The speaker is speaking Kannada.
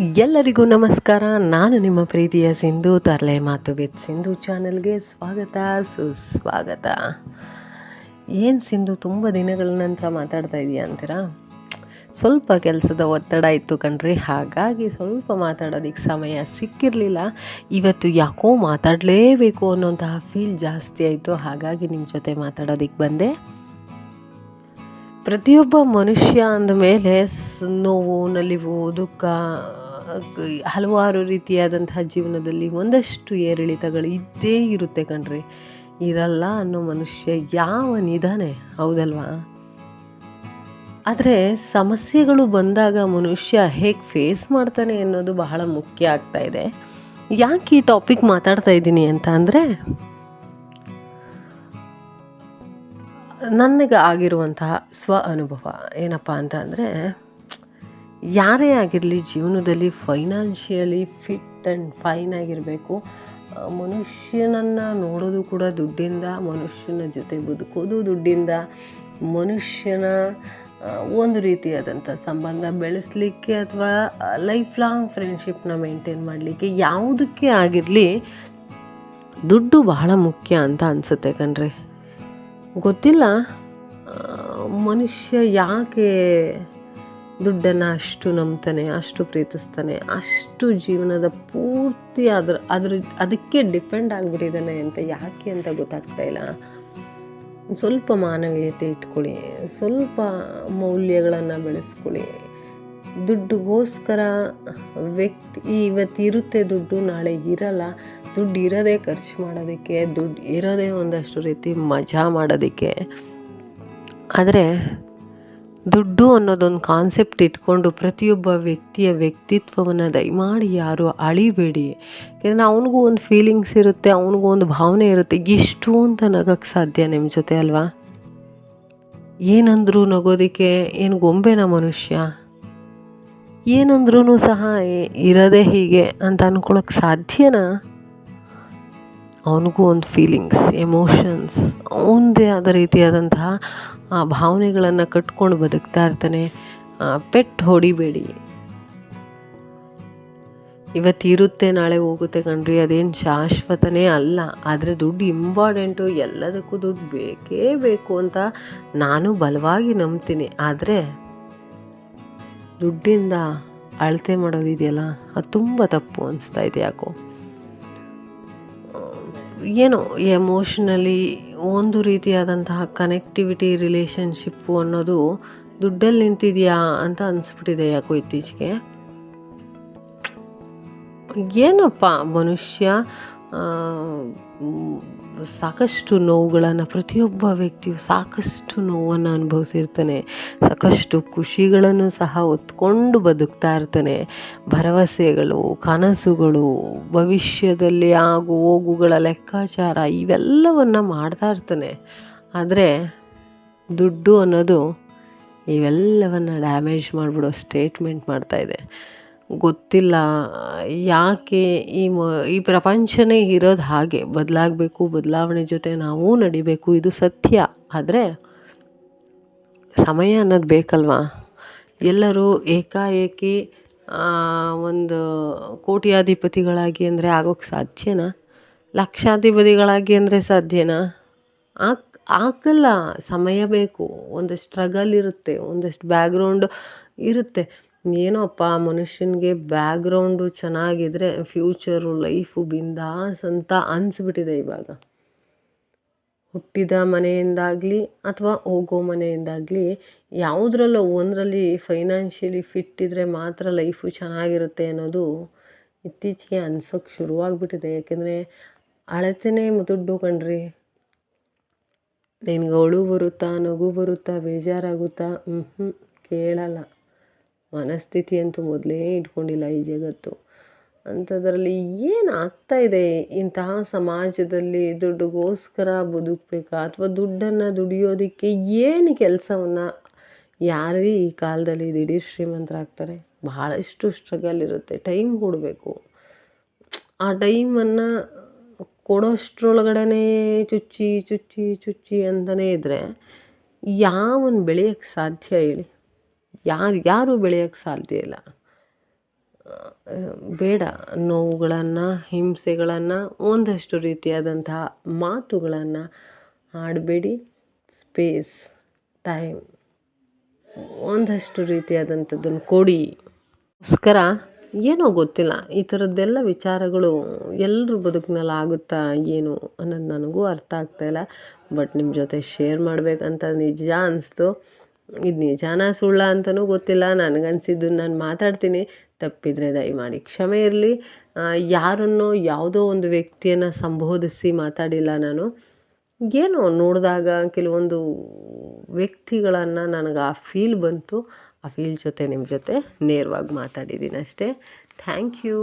ಎಲ್ಲರಿಗೂ ನಮಸ್ಕಾರ. ನಾನು ನಿಮ್ಮ ಪ್ರೀತಿಯ ಸಿಂಧು, ತರಲೆ ಮಾತು ವಿತ್ ಸಿಂಧು ಚಾನಲ್ಗೆ ಸ್ವಾಗತ, ಸುಸ್ವಾಗತ. ಏನು ಸಿಂಧು, ತುಂಬ ದಿನಗಳ ನಂತರ ಮಾತಾಡ್ತಾ ಇದೆಯಾ ಅಂತೀರಾ? ಸ್ವಲ್ಪ ಕೆಲಸದ ಒತ್ತಡ ಇತ್ತು ಕಣ್ರಿ, ಹಾಗಾಗಿ ಸ್ವಲ್ಪ ಮಾತಾಡೋದಕ್ಕೆ ಸಮಯ ಸಿಕ್ಕಿರಲಿಲ್ಲ. ಇವತ್ತು ಯಾಕೋ ಮಾತಾಡಲೇಬೇಕು ಅನ್ನೋಂತಹ ಫೀಲ್ ಜಾಸ್ತಿ ಆಯಿತು. ಹಾಗಾಗಿ ನಿಮ್ಮ ಜೊತೆ ಮಾತಾಡೋದಕ್ಕೆ ಬಂದೆ. ಪ್ರತಿಯೊಬ್ಬ ಮನುಷ್ಯ ಅಂದಮೇಲೆ ನೋವು, ನಲಿವು, ದುಃಖ ಹಲವಾರು ರೀತಿಯಾದಂತಹ ಜೀವನದಲ್ಲಿ ಒಂದಷ್ಟು ಏರಿಳಿತಗಳು ಇದ್ದೇ ಇರುತ್ತೆ ಕಣ್ರಿ. ಇರಲ್ಲ ಅನ್ನೋ ಮನುಷ್ಯ ಯಾವ ನಿಧಾನೆ, ಹೌದಲ್ವಾ? ಆದರೆ ಸಮಸ್ಯೆಗಳು ಬಂದಾಗ ಮನುಷ್ಯ ಹೇಗೆ ಫೇಸ್ ಮಾಡ್ತಾನೆ ಅನ್ನೋದು ಬಹಳ ಮುಖ್ಯ ಆಗ್ತಾ ಇದೆ. ಯಾಕೆ ಈ ಟಾಪಿಕ್ ಮಾತಾಡ್ತಾ ಇದ್ದೀನಿ ಅಂತ ಅಂದರೆ ನನಗೆ ಆಗಿರುವಂತಹ ಸ್ವ ಅನುಭವ ಏನಪ್ಪ ಅಂತ ಅಂದರೆ ಯಾರೇ ಆಗಿರಲಿ, ಜೀವನದಲ್ಲಿ ಫೈನಾನ್ಷಿಯಲಿ ಫಿಟ್ ಆ್ಯಂಡ್ ಫೈನ್ ಆಗಿರಬೇಕು. ಮನುಷ್ಯನನ್ನು ನೋಡೋದು ಕೂಡ ದುಡ್ಡಿಂದ, ಮನುಷ್ಯನ ಜೊತೆ ಬದುಕೋದು ದುಡ್ಡಿಂದ, ಮನುಷ್ಯನ ಒಂದು ರೀತಿಯಾದಂಥ ಸಂಬಂಧ ಬೆಳೆಸಲಿಕ್ಕೆ ಅಥವಾ ಲೈಫ್ ಲಾಂಗ್ ಫ್ರೆಂಡ್ಶಿಪ್ನ ಮೇಂಟೈನ್ ಮಾಡಲಿಕ್ಕೆ ಯಾವುದಕ್ಕೆ ಆಗಿರಲಿ, ದುಡ್ಡು ಬಹಳ ಮುಖ್ಯ ಅಂತ ಅನಿಸುತ್ತೆ ಕಣ್ರಿ. ಗೊತ್ತಿಲ್ಲ? ಮನುಷ್ಯ ಯಾಕೆ ದುಡ್ಡನ್ನು ಅಷ್ಟು ನಂಬ್ತಾನೆ, ಅಷ್ಟು ಪ್ರೀತಿಸ್ತಾನೆ, ಅಷ್ಟು ಜೀವನದ ಪೂರ್ತಿ ಅದ್ರ ಅದ್ರ, ಅದಕ್ಕೆ ಡಿಪೆಂಡ್ ಆಗಿಬಿಟ್ಟಿದ್ದಾನೆ ಅಂತ ಯಾಕೆ ಅಂತ ಗೊತ್ತಾಗ್ತಾ ಇಲ್ಲ. ಸ್ವಲ್ಪ ಮಾನವೀಯತೆ ಇಟ್ಕೊಳ್ಳಿ, ಸ್ವಲ್ಪ ಮೌಲ್ಯಗಳನ್ನು ಬೆಳೆಸ್ಕೊಳ್ಳಿ. ದುಡ್ಡುಗೋಸ್ಕರ ವ್ಯಕ್ತಿ, ಇವತ್ತು ಇರುತ್ತೆ ದುಡ್ಡು, ನಾಳೆ ಇರಲ್ಲ. ದುಡ್ಡು ಇರೋದೇ ಖರ್ಚು ಮಾಡೋದಕ್ಕೆ, ದುಡ್ಡು ಇರೋದೇ ಒಂದಷ್ಟು ರೀತಿ ಮಜಾ ಮಾಡೋದಕ್ಕೆ. ಆದರೆ ದುಡ್ಡು ಅನ್ನೋದೊಂದು ಕಾನ್ಸೆಪ್ಟ್ ಇಟ್ಕೊಂಡು ಪ್ರತಿಯೊಬ್ಬ ವ್ಯಕ್ತಿಯ ವ್ಯಕ್ತಿತ್ವವನ್ನು ದಯಮಾಡಿ ಯಾರು ಅಳಿಬೇಡಿ. ಯಾಕೆಂದರೆ ಅವನಿಗೂ ಒಂದು ಫೀಲಿಂಗ್ಸ್ ಇರುತ್ತೆ, ಅವನಿಗೂ ಒಂದು ಭಾವನೆ ಇರುತ್ತೆ, ಎಷ್ಟು ಅಂತ ನಗಕ್ಕೆ ಸಾಧ್ಯ ನಿಮ್ಮ ಜೊತೆ ಅಲ್ವಾ? ಏನಂದ್ರೂ ನಗೋದಕ್ಕೆ ಏನು ಗೊಂಬೆನ ಮನುಷ್ಯ? ಏನಂದ್ರೂ ಸಹ ಇರೋದೇ ಹೀಗೆ ಅಂತ ಅಂದ್ಕೊಳಕ್ಕೆ ಸಾಧ್ಯನಾ? ಅವನಿಗೂ ಒಂದು ಫೀಲಿಂಗ್ಸ್ ಎಮೋಷನ್ಸ್ ಅವನದೇ ಆದ ರೀತಿಯಾದಂತಹ ಭಾವನೆಗಳನ್ನು ಕಟ್ಕೊಂಡು ಬದುಕ್ತಾ ಇರ್ತಾನೆ. ಪೆಟ್ ಹೊಡಿಬೇಡಿ. ಇವತ್ತು ಇರುತ್ತೆ, ನಾಳೆ ಹೋಗುತ್ತೆ ಕಣ್ರಿ. ಅದೇನು ಶಾಶ್ವತನೇ ಅಲ್ಲ. ಆದರೆ ದುಡ್ಡು ಇಂಪಾರ್ಟೆಂಟು ಎಲ್ಲದಕ್ಕೂ ದುಡ್ಡು ಬೇಕೇ ಬೇಕು ಅಂತ ನಾನು ಬಲವಾಗಿ ನಂಬ್ತೀನಿ. ಆದರೆ ದುಡ್ಡಿಂದ ಅಳತೆ ಮಾಡೋದಿದೆಯಲ್ಲ, ಅದು ತುಂಬ ತಪ್ಪು ಅನಿಸ್ತಾ ಇದೆ ಯಾಕೋ. ಏನೋ ಎಮೋಷ್ನಲಿ ಒಂದು ರೀತಿಯಾದಂತಹ ಕನೆಕ್ಟಿವಿಟಿ ರಿಲೇಷನ್ಶಿಪ್ಪು ಅನ್ನೋದು ದುಡ್ಡಲ್ಲಿ ನಿಂತಿದೆಯಾ ಅಂತ ಅನಿಸ್ಬಿಟ್ಟಿದೆ ಯಾಕೋ ಇತ್ತೀಚೆಗೆ. ಏನಪ್ಪ ಮನುಷ್ಯ ಸಾಕಷ್ಟು ನೋವುಗಳನ್ನು ಪ್ರತಿಯೊಬ್ಬ ವ್ಯಕ್ತಿಯು ಸಾಕಷ್ಟು ನೋವನ್ನು ಅನುಭವಿಸಿರ್ತಾನೆ. ಸಾಕಷ್ಟು ಖುಷಿಗಳನ್ನು ಸಹ ಹೊತ್ಕೊಂಡು ಬದುಕ್ತಾ ಇರ್ತಾನೆ. ಭರವಸೆಗಳು, ಕನಸುಗಳು, ಭವಿಷ್ಯದಲ್ಲಿ ಆಗು ಹೋಗುಗಳ ಲೆಕ್ಕಾಚಾರ ಇವೆಲ್ಲವನ್ನು ಮಾಡ್ತಾ ಇರ್ತಾನೆ. ಆದರೆ ದುಡ್ಡು ಅನ್ನೋದು ಇವೆಲ್ಲವನ್ನು ಡ್ಯಾಮೇಜ್ ಮಾಡಿಬಿಡೋ ಸ್ಟೇಟ್ಮೆಂಟ್ ಮಾಡ್ತಾ ಇದೆ. ಗೊತ್ತಿಲ್ಲ. ಯಾಕೆ ಈ ಮ, ಈ ಪ್ರಪಂಚನೇ ಇರೋದು ಹಾಗೆ? ಬದಲಾಗಬೇಕು, ಬದಲಾವಣೆ ಜೊತೆ ನಾವು ನಡಿಬೇಕು, ಇದು ಸತ್ಯ. ಆದರೆ ಸಮಯ ಅನ್ನೋದು ಬೇಕಲ್ವಾ? ಎಲ್ಲರೂ ಏಕಾಏಕಿ ಒಂದು ಕೋಟ್ಯಾಧಿಪತಿಗಳಾಗಿ ಅಂದರೆ ಆಗೋಕ್ಕೆ ಸಾಧ್ಯನಾ? ಲಕ್ಷಾಧಿಪತಿಗಳಾಗಿ ಅಂದರೆ ಸಾಧ್ಯನಾ? ಆಕ್ ಆಗಲ್ಲ ಸಮಯ ಬೇಕು. ಒಂದಷ್ಟು ಸ್ಟ್ರಗಲ್ ಇರುತ್ತೆ, ಒಂದಷ್ಟು ಬ್ಯಾಕ್ಗ್ರೌಂಡ್ ಇರುತ್ತೆ. ಏನೋಪ್ಪ ಮನುಷ್ಯನಿಗೆ ಬ್ಯಾಗ್ರೌಂಡು ಚೆನ್ನಾಗಿದ್ರೆ ಫ್ಯೂಚರು ಲೈಫು ಬಿಂದಾಸ್ ಅಂತ ಅನಿಸ್ಬಿಟ್ಟಿದೆ ಇವಾಗ. ಹುಟ್ಟಿದ ಮನೆಯಿಂದಾಗಲಿ ಅಥವಾ ಹೋಗೋ ಮನೆಯಿಂದಾಗಲಿ ಯಾವುದ್ರಲ್ಲೋ ಒಂದರಲ್ಲಿ ಫೈನಾನ್ಷಿಯಲಿ ಫಿಟ್ ಇದ್ದರೆ ಮಾತ್ರ ಲೈಫು ಚೆನ್ನಾಗಿರುತ್ತೆ ಅನ್ನೋದು ಇತ್ತೀಚೆಗೆ ಅನ್ಸೋಕ್ಕೆ ಶುರುವಾಗ್ಬಿಟ್ಟಿದೆ. ಯಾಕೆಂದರೆ ಅಳತೆನೇ ದುಡ್ಡು ಕಣ್ರಿ. ನಿನ್ಗೆ ಅಳು ಬರುತ್ತಾ, ನಗು ಬರುತ್ತಾ, ಬೇಜಾರಾಗುತ್ತಾ? ಹ್ಞೂ ಕೇಳಲ್ಲ. ಮನಸ್ಥಿತಿ ಅಂತೂ ಮೊದಲೇ ಇಟ್ಕೊಂಡಿಲ್ಲ ಈ ಜಗತ್ತು. ಅಂಥದ್ರಲ್ಲಿ ಏನು ಆಗ್ತಾ ಇದೆ? ಇಂತಹ ಸಮಾಜದಲ್ಲಿ ದುಡ್ಡುಗೋಸ್ಕರ ಬದುಕಬೇಕಾ? ಅಥವಾ ದುಡ್ಡನ್ನು ದುಡಿಯೋದಕ್ಕೆ ಏನು ಕೆಲಸವನ್ನು ಯಾರೇ ಈ ಕಾಲದಲ್ಲಿ ದಿಢೀರ್ ಶ್ರೀಮಂತರಾಗ್ತಾರೆ? ಬಹಳಷ್ಟು ಸ್ಟ್ರಗಲ್ ಇರುತ್ತೆ. ಟೈಮ್ ಕೊಡಬೇಕು. ಆ ಟೈಮನ್ನು ಕೊಡೋಷ್ಟ್ರೊಳಗಡೆ ಚುಚ್ಚಿ ಚುಚ್ಚಿ ಚುಚ್ಚಿ ಅಂತಲೇ ಇದ್ದರೆ ಯಾವನ್ ಬೆಳೆಯೋಕ್ಕೆ ಸಾಧ್ಯ ಹೇಳಿ? ಯಾರು, ಯಾರೂ ಬೆಳೆಯೋಕ್ಕೆ ಸಾಧ್ಯ ಇಲ್ಲ. ಬೇಡ. ನೋವುಗಳನ್ನು, ಹಿಂಸೆಗಳನ್ನು, ಒಂದಷ್ಟು ರೀತಿಯಾದಂತಹ ಮಾತುಗಳನ್ನು ಆಡಬೇಡಿ. ಸ್ಪೇಸ್, ಟೈಮ್, ಒಂದಷ್ಟು ರೀತಿಯಾದಂಥದ್ದನ್ನು ಕೊಡಿ. ಗೋಸ್ಕರ ಏನೋ ಗೊತ್ತಿಲ್ಲ. ಈ ಥರದ್ದೆಲ್ಲ ವಿಚಾರಗಳು ಎಲ್ಲರ ಬದುಕಿನಲ್ಲಿ ಆಗುತ್ತಾ ಏನು ಅನ್ನೋದು ನನಗೂ ಅರ್ಥ ಆಗ್ತಾಯಿಲ್ಲ ಬಟ್ ನಿಮ್ಮ ಜೊತೆ ಶೇರ್ ಮಾಡಬೇಕಂತ ನಿಜ ಅನಿಸ್ತು. ಇದು ನಿಜಾನ ಸುಳ್ಳ ಅಂತಲೂ ಗೊತ್ತಿಲ್ಲ. ನನಗನ್ಸಿದ್ದು ನಾನು ಮಾತಾಡ್ತೀನಿ. ತಪ್ಪಿದರೆ ದಯಮಾಡಿ. ಕ್ಷಮೆ ಇರಲಿ. ಯಾರನ್ನೋ ಯಾವುದೋ ಒಂದು ವ್ಯಕ್ತಿಯನ್ನು ಸಂಬೋಧಿಸಿ ಮಾತಾಡಿಲ್ಲ ನಾನು. ಏನೋ ನೋಡಿದಾಗ ಕೆಲವೊಂದು ವ್ಯಕ್ತಿಗಳನ್ನು ನನಗೆ ಆ ಫೀಲ್ ಬಂತು. ಆ ಫೀಲ್ ಜೊತೆ ನಿಮ್ಮ ಜೊತೆ ನೇರವಾಗಿ ಮಾತಾಡಿದ್ದೀನಿ ಅಷ್ಟೇ ಥ್ಯಾಂಕ್ ಯು